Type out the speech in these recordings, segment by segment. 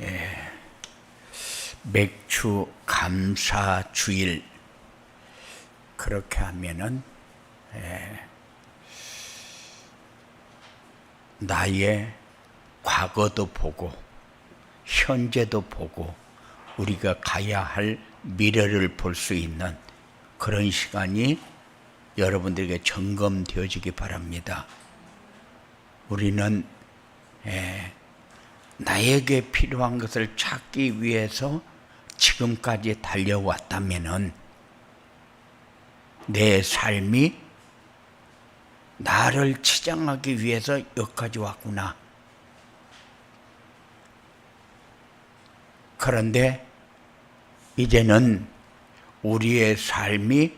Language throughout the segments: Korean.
예, 맥주 감사 주일. 그렇게 하면은 예, 나의 과거도 보고 현재도 보고 우리가 가야 할 미래를 볼 수 있는 그런 시간이 여러분들에게 점검되어지기 바랍니다. 우리는 예, 나에게 필요한 것을 찾기 위해서 지금까지 달려왔다면은 내 삶이 나를 치장하기 위해서 여기까지 왔구나. 그런데 이제는 우리의 삶이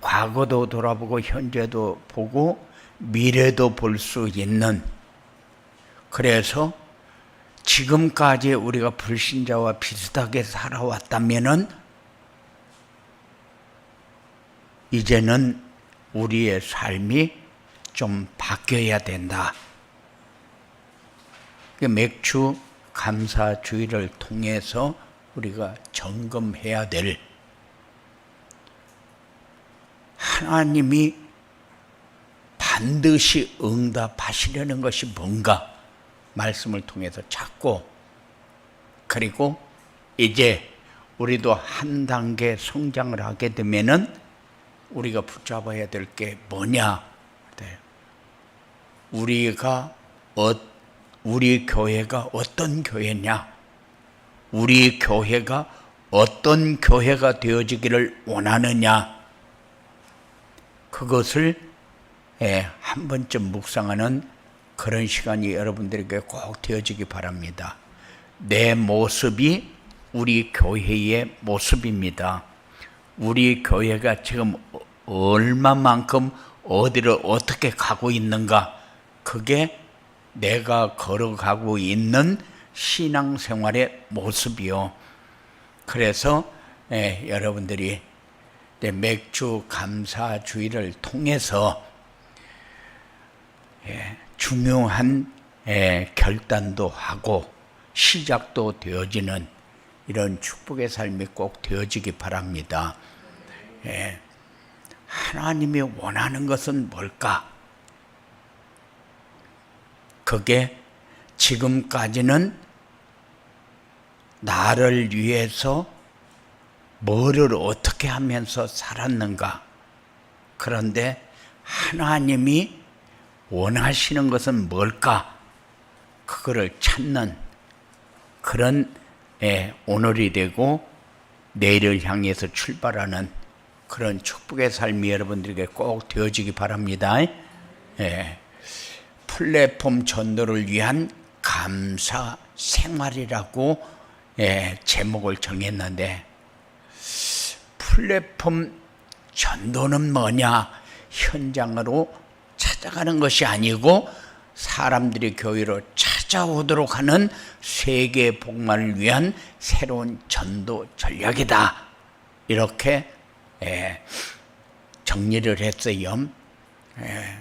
과거도 돌아보고 현재도 보고 미래도 볼 수 있는 그래서 지금까지 우리가 불신자와 비슷하게 살아왔다면은 이제는 우리의 삶이 좀 바뀌어야 된다. 그 맥주 감사 주의를 통해서 우리가 점검해야 될 하나님이 반드시 응답하시려는 것이 뭔가 말씀을 통해서 찾고 그리고 이제 우리도 한 단계 성장을 하게 되면은 우리가 붙잡아야 될 게 뭐냐? 네. 우리가 어, 우리 교회가 어떤 교회냐? 우리 교회가 어떤 교회가 되어지기를 원하느냐? 그것을 예, 한 번쯤 묵상하는 그런 시간이 여러분들에게 꼭 되어지기 바랍니다. 내 모습이 우리 교회의 모습입니다. 우리 교회가 지금 얼마만큼 어디를 어떻게 가고 있는가? 그게 내가 걸어가고 있는 신앙생활의 모습이요. 그래서 예, 여러분들이 맥주 감사 주의를 통해서 예, 중요한 예, 결단도 하고 시작도 되어지는 이런 축복의 삶이 꼭 되어지기 바랍니다. 예, 하나님이 원하는 것은 뭘까? 그게 지금까지는 나를 위해서 뭐를 어떻게 하면서 살았는가? 그런데 하나님이 원하시는 것은 뭘까? 그거를 찾는 그런 예, 오늘이 되고 내일을 향해서 출발하는 그런 축복의 삶이 여러분들에게 꼭 되어지기 바랍니다. 예, 플랫폼 전도를 위한 감사 생활이라고 예, 제목을 정했는데 플랫폼 전도는 뭐냐? 현장으로 찾아가는 것이 아니고 사람들이 교회로 찾아오도록 하는 세계 복만을 위한 새로운 전도 전략이다. 이렇게 예, 정리를 했어요. 예,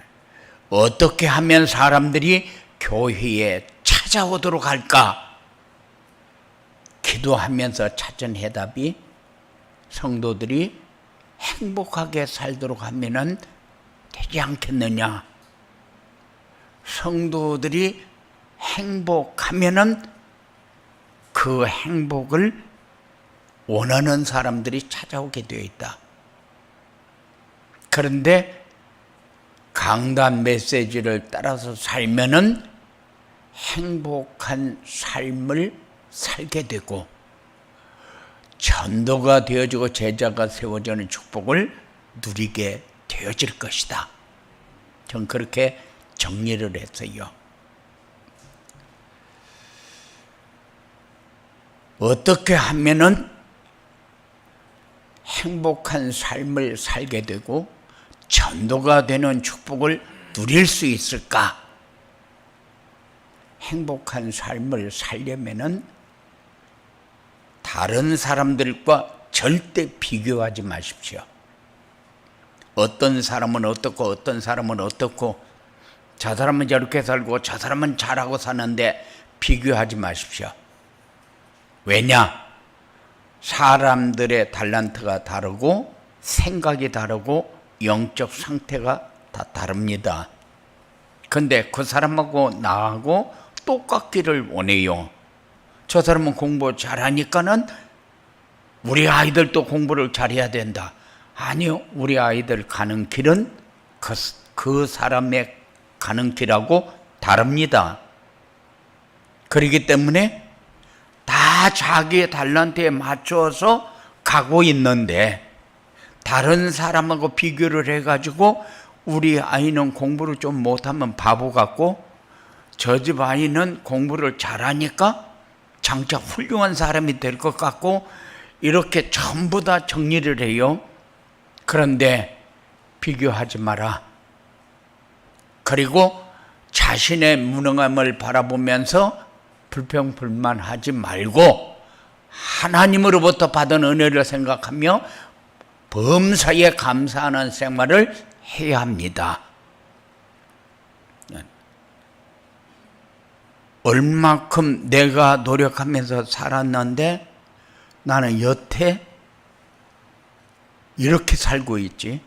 어떻게 하면 사람들이 교회에 찾아오도록 할까? 기도하면서 찾은 해답이 성도들이 행복하게 살도록 하면은 되지 않겠느냐? 성도들이 행복하면은 그 행복을 원하는 사람들이 찾아오게 되어 있다. 그런데 강단 메시지를 따라서 살면은 행복한 삶을 살게 되고 전도가 되어지고 제자가 세워지는 축복을 누리게 되어질 것이다. 전 그렇게 정리를 했어요. 어떻게 하면은 행복한 삶을 살게 되고 전도가 되는 축복을 누릴 수 있을까? 행복한 삶을 살려면은 다른 사람들과 절대 비교하지 마십시오. 어떤 사람은 어떻고 어떤 사람은 어떻고 저 사람은 저렇게 살고 저 사람은 잘하고 사는데 비교하지 마십시오. 왜냐? 사람들의 달란트가 다르고 생각이 다르고 영적 상태가 다 다릅니다. 근데 그 사람하고 나하고 똑같기를 원해요. 저 사람은 공부 잘하니까는 우리 아이들도 공부를 잘해야 된다. 아니요, 우리 아이들 가는 길은 그, 그 사람의 가는 길하고 다릅니다. 그렇기 때문에 다 자기의 달란트에 맞춰서 가고 있는데 다른 사람하고 비교를 해가지고 우리 아이는 공부를 좀 못하면 바보 같고 저 집 아이는 공부를 잘하니까 장차 훌륭한 사람이 될 것 같고 이렇게 전부 다 정리를 해요. 그런데 비교하지 마라. 그리고 자신의 무능함을 바라보면서 불평불만하지 말고 하나님으로부터 받은 은혜를 생각하며 범사에 감사하는 생활을 해야 합니다. 얼마큼 내가 노력하면서 살았는데 나는 여태 이렇게 살고 있지.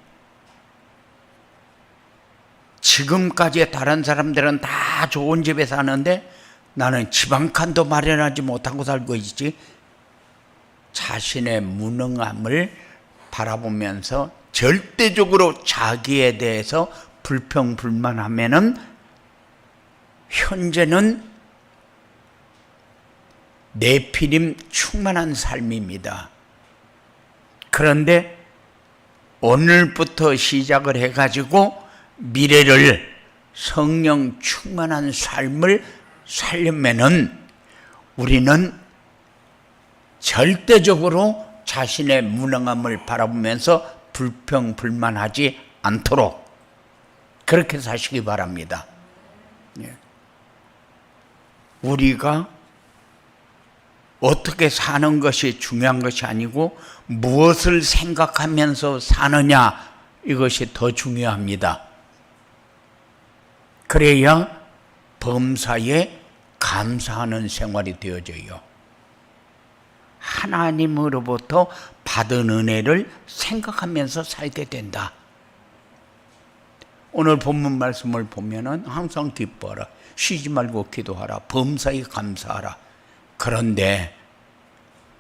지금까지 다른 사람들은 다 좋은 집에 사는데 나는 집 한 칸도 마련하지 못하고 살고 있지. 자신의 무능함을 바라보면서 절대적으로 자기에 대해서 불평불만하면은 현재는 내피림 충만한 삶입니다. 그런데 오늘부터 시작을 해가지고 미래를 성령 충만한 삶을 살려면은 우리는 절대적으로 자신의 무능함을 바라보면서 불평불만하지 않도록 그렇게 사시기 바랍니다. 예. 우리가 어떻게 사는 것이 중요한 것이 아니고 무엇을 생각하면서 사느냐 이것이 더 중요합니다. 그래야 범사에 감사하는 생활이 되어져요. 하나님으로부터 받은 은혜를 생각하면서 살게 된다. 오늘 본문 말씀을 보면은 항상 기뻐하라. 쉬지 말고 기도하라. 범사에 감사하라. 그런데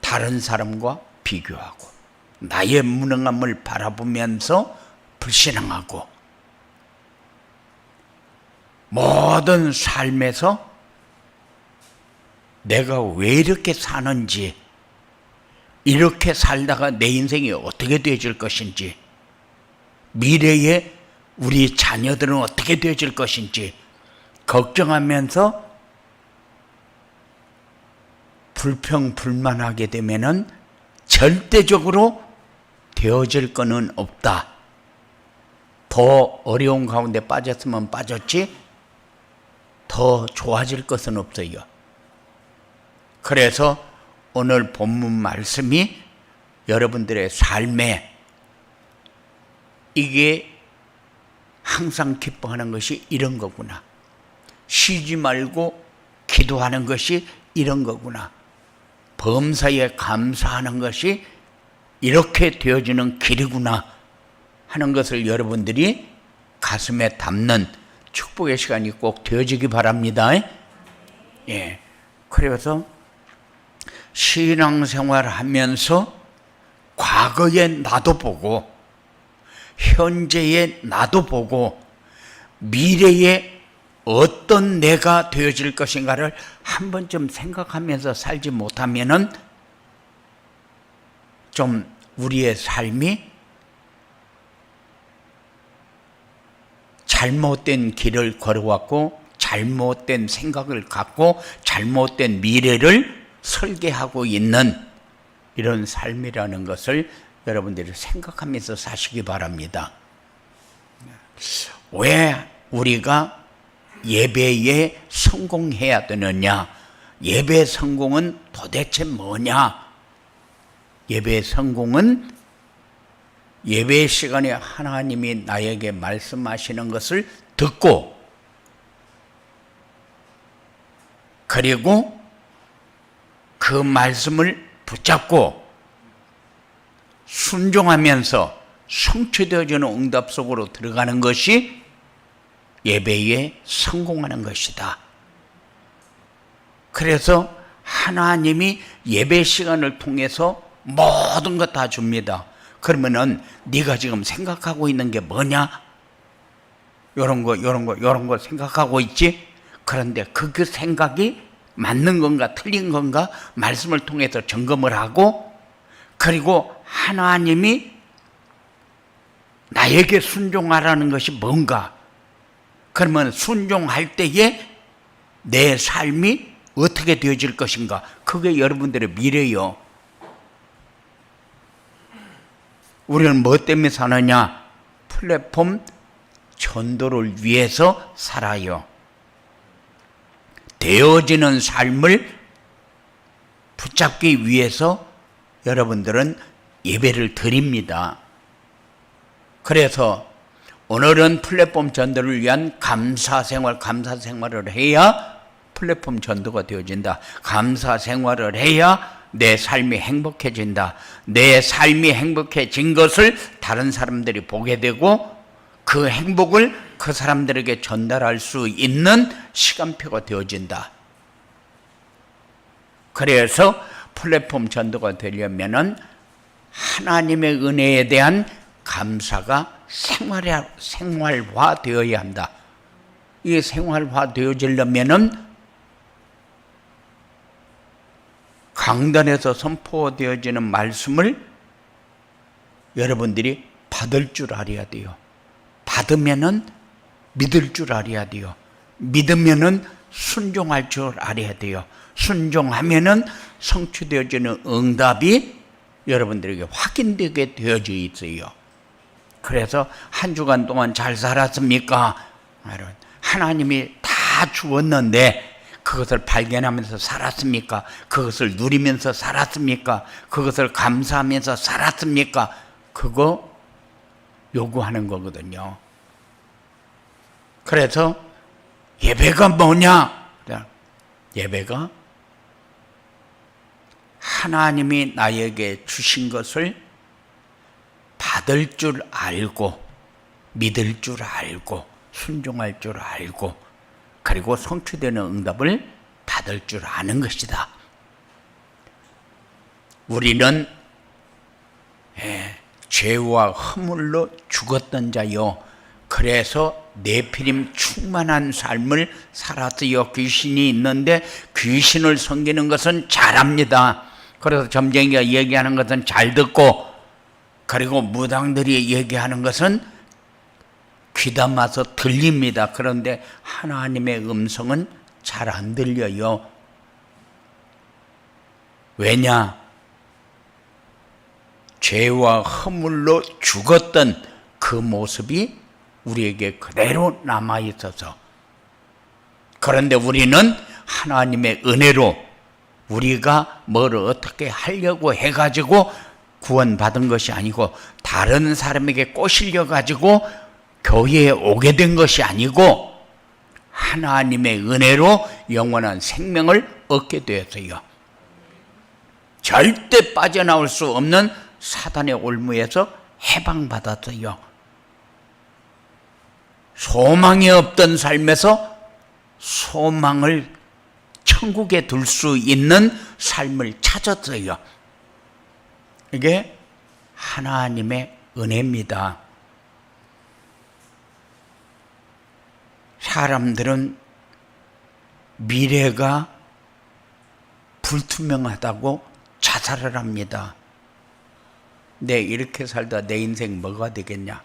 다른 사람과 비교하고 나의 무능함을 바라보면서 불신앙하고 모든 삶에서 내가 왜 이렇게 사는지 이렇게 살다가 내 인생이 어떻게 되어질 것인지 미래에 우리 자녀들은 어떻게 되어질 것인지 걱정하면서 불평 불만하게 되면은 절대적으로 되어질 거는 없다. 더 어려운 가운데 빠졌으면 빠졌지 더 좋아질 것은 없어요. 그래서 오늘 본문 말씀이 여러분들의 삶에 이게 항상 기뻐하는 것이 이런 거구나. 쉬지 말고 기도하는 것이 이런 거구나. 범사에 감사하는 것이 이렇게 되어지는 길이구나 하는 것을 여러분들이 가슴에 담는 축복의 시간이 꼭 되어지기 바랍니다. 예. 그래서 신앙생활 하면서 과거의 나도 보고 현재의 나도 보고 미래의 어떤 내가 되어질 것인가를 한 번쯤 생각하면서 살지 못하면은 좀 우리의 삶이 잘못된 길을 걸어왔고 잘못된 생각을 갖고 잘못된 미래를 설계하고 있는 이런 삶이라는 것을 여러분들이 생각하면서 사시기 바랍니다. 왜 우리가 예배에 성공해야 되느냐? 예배 성공은 도대체 뭐냐? 예배 성공은 예배 시간에 하나님이 나에게 말씀하시는 것을 듣고 그리고 그그 말씀을 붙잡고 순종하면서 성취되어지는 응답 속으로 들어가는 것이 예배에 성공하는 것이다. 그래서 하나님이 예배 시간을 통해서 모든 것 다 줍니다. 그러면은 네가 지금 생각하고 있는 게 뭐냐? 요런 거, 요런 거, 요런 거 생각하고 있지? 그런데 그, 그 생각이 맞는 건가, 틀린 건가? 말씀을 통해서 점검을 하고, 그리고 하나님이 나에게 순종하라는 것이 뭔가? 그러면 순종할 때에 내 삶이 어떻게 되어질 것인가? 그게 여러분들의 미래요. 우리는 뭐 때문에 사느냐? 플랫폼 전도를 위해서 살아요. 되어지는 삶을 붙잡기 위해서 여러분들은 예배를 드립니다. 그래서 오늘은 플랫폼 전도를 위한 감사 생활, 감사 생활을 해야 플랫폼 전도가 되어진다. 감사 생활을 해야 내 삶이 행복해진다. 내 삶이 행복해진 것을 다른 사람들이 보게 되고 그 행복을 그 사람들에게 전달할 수 있는 시간표가 되어진다. 그래서 플랫폼 전도가 되려면은 하나님의 은혜에 대한 감사가 생활화, 생활화 되어야 한다. 이 생활화 되어지려면은 강단에서 선포되어지는 말씀을 여러분들이 받을 줄 알아야 돼요. 받으면은 믿을 줄 알아야 돼요. 믿으면은 순종할 줄 알아야 돼요. 순종하면은 성취되어지는 응답이 여러분들에게 확인되게 되어져 있어요. 그래서 한 주간 동안 잘 살았습니까? 하나님이 다 주었는데 그것을 발견하면서 살았습니까? 그것을 누리면서 살았습니까? 그것을 감사하면서 살았습니까? 그거 요구하는 거거든요. 그래서 예배가 뭐냐? 예배가 하나님이 나에게 주신 것을 받을 줄 알고 믿을 줄 알고 순종할 줄 알고 그리고 성취되는 응답을 받을 줄 아는 것이다. 우리는 예, 죄와 허물로 죽었던 자요. 그래서 내피림 충만한 삶을 살았어요. 귀신이 있는데 귀신을 섬기는 것은 잘합니다. 그래서 점쟁이가 얘기하는 것은 잘 듣고 그리고 무당들이 얘기하는 것은 귀담아서 들립니다. 그런데 하나님의 음성은 잘 안 들려요. 왜냐? 죄와 허물로 죽었던 그 모습이 우리에게 그대로 남아 있어서 그런데 우리는 하나님의 은혜로 우리가 뭘 어떻게 하려고 해가지고 구원받은 것이 아니고 다른 사람에게 꼬실려 가지고 교회에 오게 된 것이 아니고 하나님의 은혜로 영원한 생명을 얻게 되었어요. 절대 빠져나올 수 없는 사단의 올무에서 해방받았어요. 소망이 없던 삶에서 소망을 천국에 둘 수 있는 삶을 찾았어요. 이게 하나님의 은혜입니다. 사람들은 미래가 불투명하다고 자살을 합니다. 내 이렇게 살다 내 인생 뭐가 되겠냐?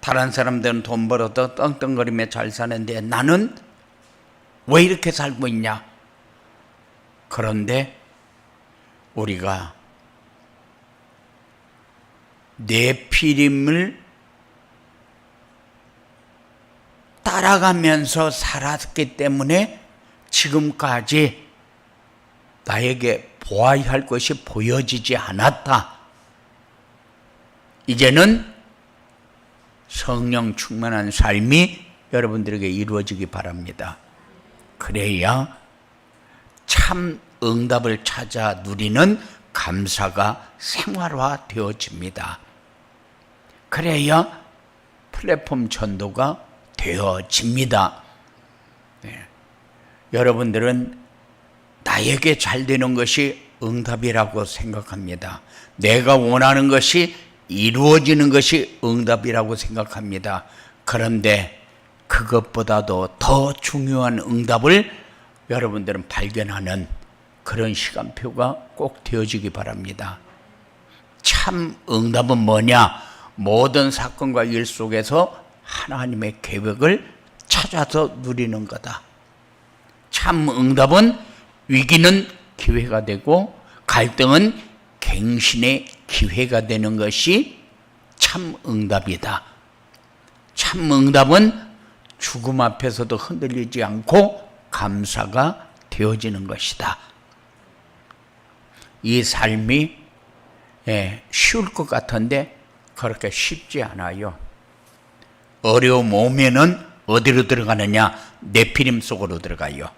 다른 사람들은 돈 벌어도 떵떵거리며 잘 사는데 나는 왜 이렇게 살고 있냐? 그런데 우리가 내피림을 따라가면서 살았기 때문에 지금까지 나에게 보아야 할 것이 보여지지 않았다. 이제는 성령 충만한 삶이 여러분들에게 이루어지기 바랍니다. 그래야 참 응답을 찾아 누리는 감사가 생활화 되어집니다. 그래야 플랫폼 전도가 되어집니다. 네. 여러분들은 나에게 잘 되는 것이 응답이라고 생각합니다. 내가 원하는 것이 이루어지는 것이 응답이라고 생각합니다. 그런데 그것보다도 더 중요한 응답을 여러분들은 발견하는 그런 시간표가 꼭 되어지기 바랍니다. 참 응답은 뭐냐? 모든 사건과 일 속에서 하나님의 계획을 찾아서 누리는 거다. 참 응답은 위기는 기회가 되고 갈등은 갱신의 기회가 되는 것이 참 응답이다. 참 응답은 죽음 앞에서도 흔들리지 않고 감사가 되어지는 것이다. 이 삶이 예, 쉬울 것 같은데 그렇게 쉽지 않아요. 어려움 오면은 어디로 들어가느냐? 내피림 속으로 들어가요.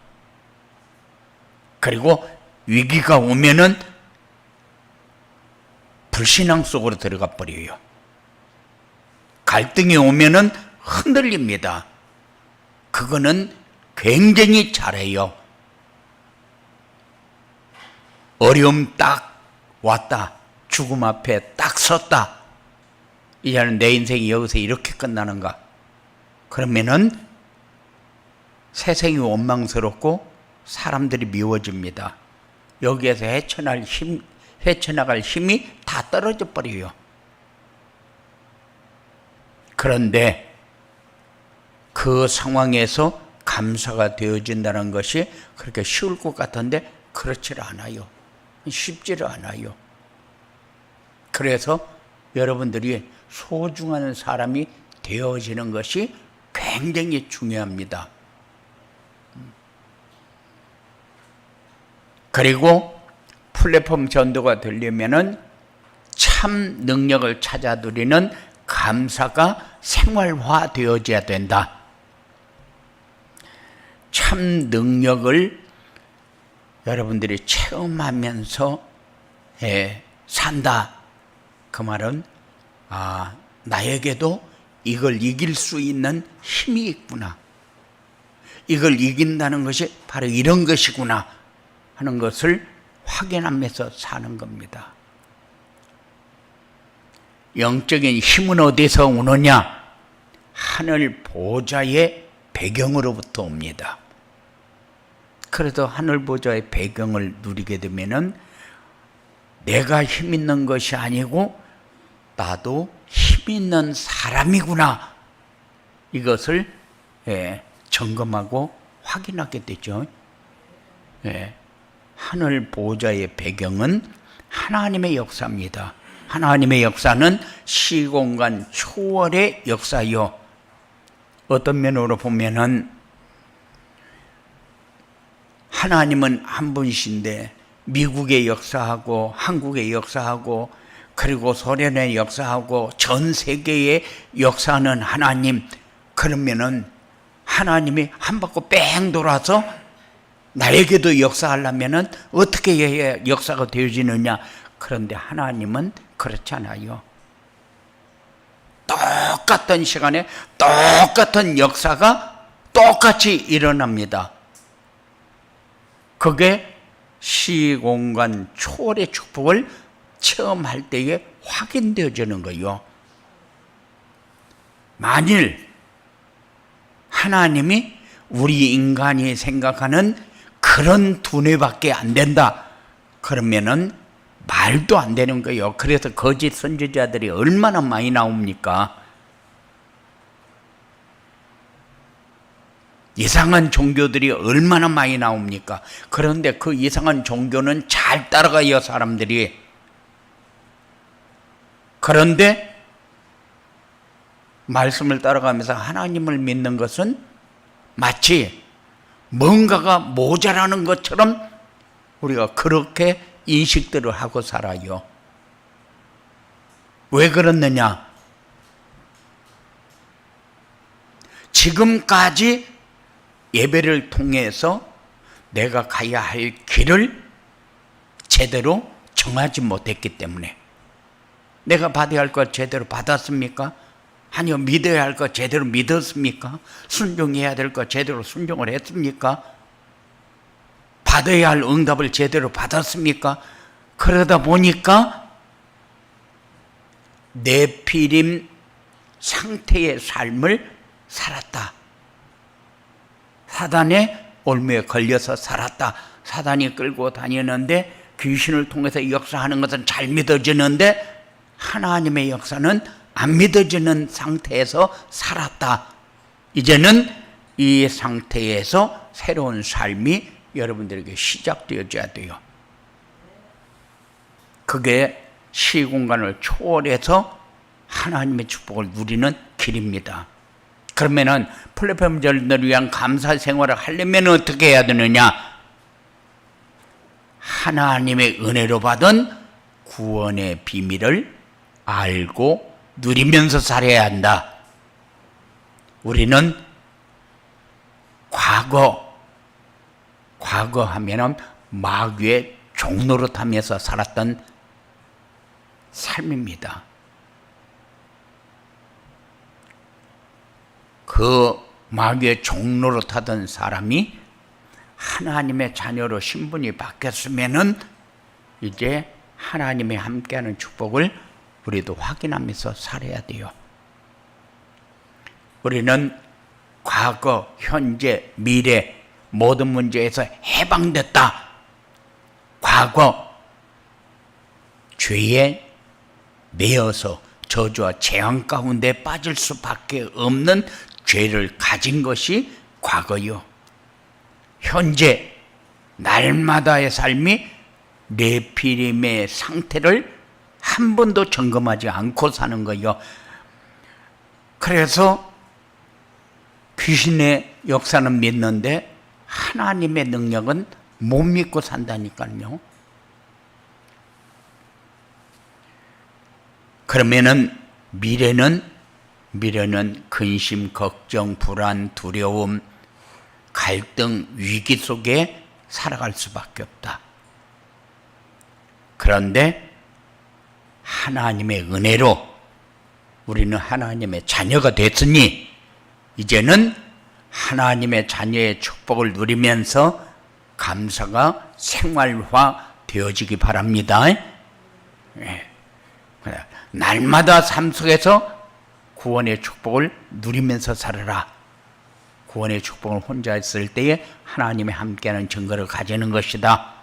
그리고 위기가 오면은 불신앙 속으로 들어가 버려요. 갈등이 오면은 흔들립니다. 그거는 굉장히 잘해요. 어려움 딱 왔다. 죽음 앞에 딱 섰다. 이제는 내 인생이 여기서 이렇게 끝나는가? 그러면은 세상이 원망스럽고 사람들이 미워집니다. 여기에서 헤쳐날 힘, 헤쳐나갈 힘이 다 떨어져 버려요. 그런데 그 상황에서 감사가 되어진다는 것이 그렇게 쉬울 것 같은데 그렇지 않아요. 쉽지를 않아요. 그래서 여러분들이 소중한 사람이 되어지는 것이 굉장히 중요합니다. 그리고 플랫폼 전도가 되려면은 참 능력을 찾아 누리는 감사가 생활화 되어져야 된다. 참 능력을 여러분들이 체험하면서 예, 산다. 그 말은 아 나에게도 이걸 이길 수 있는 힘이 있구나. 이걸 이긴다는 것이 바로 이런 것이구나 하는 것을 확인하면서 사는 겁니다. 영적인 힘은 어디서 오느냐? 하늘 보좌의 배경으로부터 옵니다. 그래도 하늘 보좌의 배경을 누리게 되면은 내가 힘 있는 것이 아니고 나도 힘 있는 사람이구나. 이것을 예, 점검하고 확인하게 되죠. 예, 하늘 보좌의 배경은 하나님의 역사입니다. 하나님의 역사는 시공간 초월의 역사요. 어떤 면으로 보면은 하나님은 한 분이신데 미국의 역사하고 한국의 역사하고 그리고 소련의 역사하고 전 세계의 역사는 하나님 그러면은 하나님이 한 바퀴 뺑 돌아서 나에게도 역사하려면은 어떻게 해야 역사가 되어지느냐 그런데 하나님은 그렇잖아요. 똑같은 시간에 똑같은 역사가 똑같이 일어납니다. 그게 시공간 초월의 축복을 체험할 때에 확인되어지는 거요. 만일 하나님이 우리 인간이 생각하는 그런 두뇌밖에 안 된다. 그러면은 말도 안 되는 거예요. 그래서 거짓 선지자들이 얼마나 많이 나옵니까? 이상한 종교들이 얼마나 많이 나옵니까? 그런데 그 이상한 종교는 잘 따라가요, 사람들이. 그런데 말씀을 따라가면서 하나님을 믿는 것은 마치 뭔가가 모자라는 것처럼 우리가 그렇게 인식들을 하고 살아요. 왜 그렇느냐? 지금까지 예배를 통해서 내가 가야 할 길을 제대로 정하지 못했기 때문에 내가 받아야 할 것 제대로 받았습니까? 아니요, 믿어야 할 것 제대로 믿었습니까? 순종해야 될 것 제대로 순종을 했습니까? 받아야 할 응답을 제대로 받았습니까? 그러다 보니까 내피림 상태의 삶을 살았다. 사단의 올무에 걸려서 살았다. 사단이 끌고 다니는데 귀신을 통해서 역사하는 것은 잘 믿어지는데 하나님의 역사는 안 믿어지는 상태에서 살았다. 이제는 이 상태에서 새로운 삶이 여러분들에게 시작되어져야 돼요. 그게 시공간을 초월해서 하나님의 축복을 누리는 길입니다. 그러면은 플랫폼들을 위한 감사 생활을 하려면 어떻게 해야 되느냐? 하나님의 은혜로 받은 구원의 비밀을 알고 누리면서 살아야 한다. 우리는 과거, 과거 하면은 마귀의 종로를 타면서 살았던 삶입니다. 그 마귀의 종로로 타던 사람이 하나님의 자녀로 신분이 바뀌었으면은 이제 하나님의 함께하는 축복을 우리도 확인하면서 살아야 돼요. 우리는 과거, 현재, 미래 모든 문제에서 해방됐다. 과거 죄에 매여서 저주와 재앙 가운데 빠질 수밖에 없는 죄를 가진 것이 과거요. 현재 날마다의 삶이 내피림의 상태를 한 번도 점검하지 않고 사는 거요. 그래서 귀신의 역사는 믿는데 하나님의 능력은 못 믿고 산다니까요. 그러면은 미래는 미래는 근심, 걱정, 불안, 두려움, 갈등, 위기 속에 살아갈 수밖에 없다. 그런데 하나님의 은혜로 우리는 하나님의 자녀가 됐으니 이제는 하나님의 자녀의 축복을 누리면서 감사가 생활화 되어지기 바랍니다. 예. 날마다 삶 속에서 구원의 축복을 누리면서 살아라. 구원의 축복을 혼자 있을 때에 하나님의 함께하는 증거를 가지는 것이다.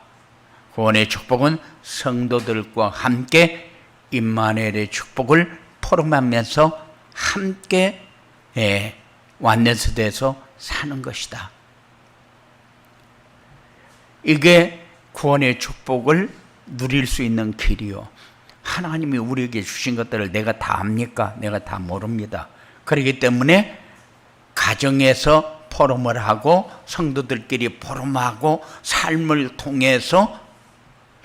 구원의 축복은 성도들과 함께 임마누엘의 축복을 포럼하면서 함께 예, 완내스대에서 사는 것이다. 이게 구원의 축복을 누릴 수 있는 길이요. 하나님이 우리에게 주신 것들을 내가 다 압니까? 내가 다 모릅니다. 그렇기 때문에 가정에서 포럼을 하고 성도들끼리 포럼하고 삶을 통해서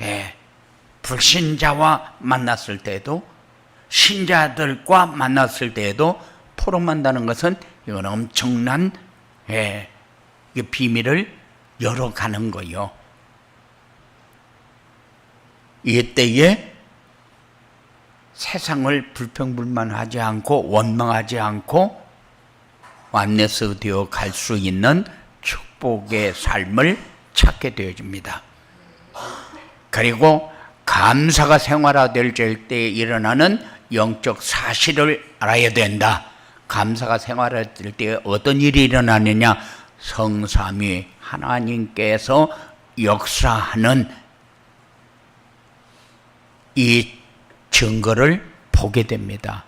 예, 불신자와 만났을 때도 신자들과 만났을 때에도 포럼한다는 것은 이건 엄청난 예, 비밀을 열어가는 거요. 이때에 세상을 불평불만하지 않고 원망하지 않고 완내서 되어 갈 수 있는 축복의 삶을 찾게 되어집니다. 그리고 감사가 생활화될 때 일어나는 영적 사실을 알아야 된다. 감사가 생활화될 때 어떤 일이 일어나느냐? 성삼위 하나님께서 역사하는 이 증거를 보게 됩니다.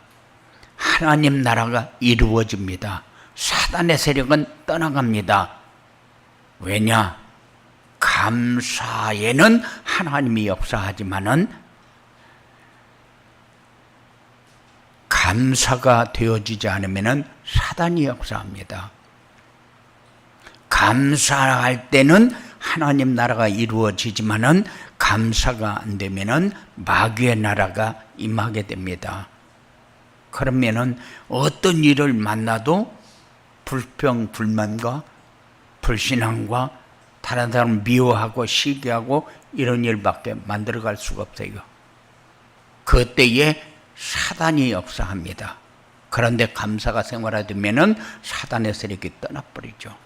하나님 나라가 이루어집니다. 사단의 세력은 떠나갑니다. 왜냐? 감사에는 하나님이 역사하지만은 감사가 되어지지 않으면은 사단이 역사합니다. 감사할 때는 하나님 나라가 이루어지지만은 감사가 안 되면은 마귀의 나라가 임하게 됩니다. 그러면은 어떤 일을 만나도 불평, 불만과 불신앙과 다른 사람 미워하고 시기하고 이런 일밖에 만들어갈 수가 없어요. 그때에 사단이 역사합니다. 그런데 감사가 생활화되면은 사단의 세력이 떠나버리죠.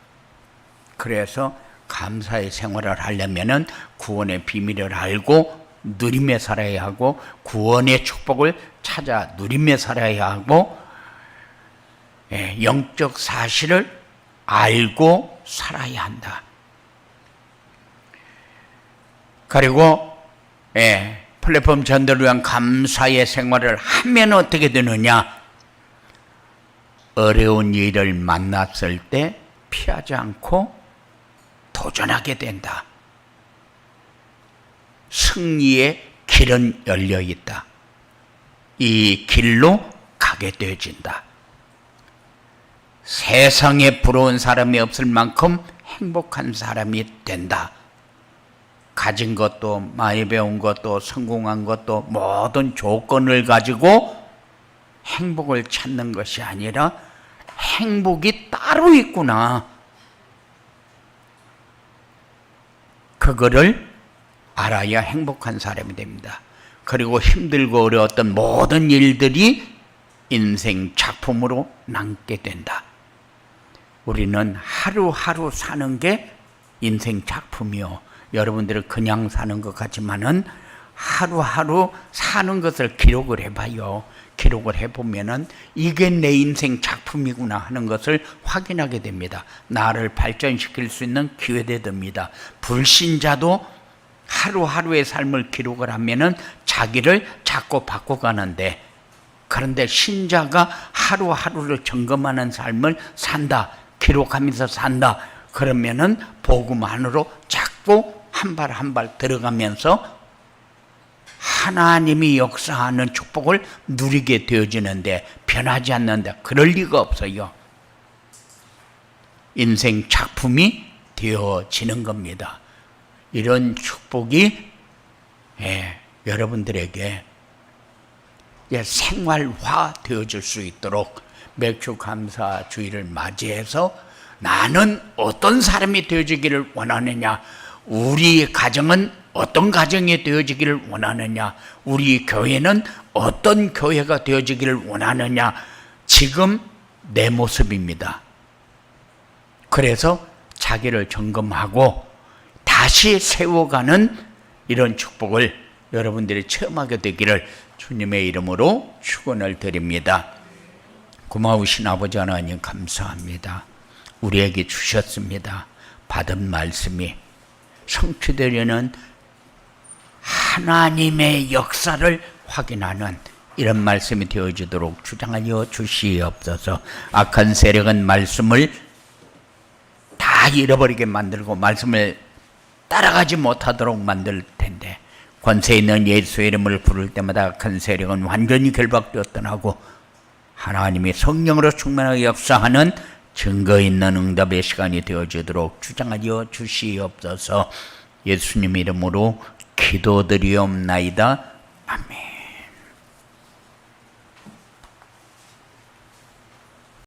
그래서 감사의 생활을 하려면은 구원의 비밀을 알고 누림에 살아야 하고 구원의 축복을 찾아 누림에 살아야 하고 예, 영적 사실을 알고 살아야 한다. 그리고 예, 플랫폼 전도를 위한 감사의 생활을 하면 어떻게 되느냐? 어려운 일을 만났을 때 피하지 않고 도전하게 된다. 승리의 길은 열려 있다. 이 길로 가게 되어진다. 세상에 부러운 사람이 없을 만큼 행복한 사람이 된다. 가진 것도 많이 배운 것도 성공한 것도 모든 조건을 가지고 행복을 찾는 것이 아니라 행복이 따로 있구나. 그거를 알아야 행복한 사람이 됩니다. 그리고 힘들고 어려웠던 모든 일들이 인생 작품으로 남게 된다. 우리는 하루하루 사는 게 인생 작품이요. 여러분들은 그냥 사는 것 같지만은 하루하루 사는 것을 기록을 해봐요. 기록을 해보면은 이게 내 인생 작품이구나 하는 것을 확인하게 됩니다. 나를 발전시킬 수 있는 기회가 됩니다. 불신자도 하루하루의 삶을 기록을 하면은 자기를 자꾸 바꿔가는데 그런데 신자가 하루하루를 점검하는 삶을 산다. 기록하면서 산다. 그러면은 복음 안으로 자꾸 한 발 한 발 들어가면서 하나님이 역사하는 축복을 누리게 되어지는데 변하지 않는다. 그럴 리가 없어요. 인생 작품이 되어지는 겁니다. 이런 축복이 예, 여러분들에게 예, 생활화 되어질 수 있도록 맥주 감사 주의를 맞이해서 나는 어떤 사람이 되어지기를 원하느냐, 우리 가정은 어떤 가정이 되어지기를 원하느냐, 우리 교회는 어떤 교회가 되어지기를 원하느냐, 지금 내 모습입니다. 그래서 자기를 점검하고 다시 세워가는 이런 축복을 여러분들이 체험하게 되기를 주님의 이름으로 축원을 드립니다. 고마우신 아버지 하나님 감사합니다. 우리에게 주셨습니다. 받은 말씀이 성취되려는 하나님의 역사를 확인하는 이런 말씀이 되어지도록 주장하여 주시옵소서. 악한 세력은 말씀을 다 잃어버리게 만들고 말씀을 따라가지 못하도록 만들 텐데 권세 있는 예수의 이름을 부를 때마다 큰 세력은 완전히 결박되었더라고 하나님이 성령으로 충만하게 역사하는 증거 있는 응답의 시간이 되어지도록 주장하여 주시옵소서 예수님 이름으로 기도드리옵나이다.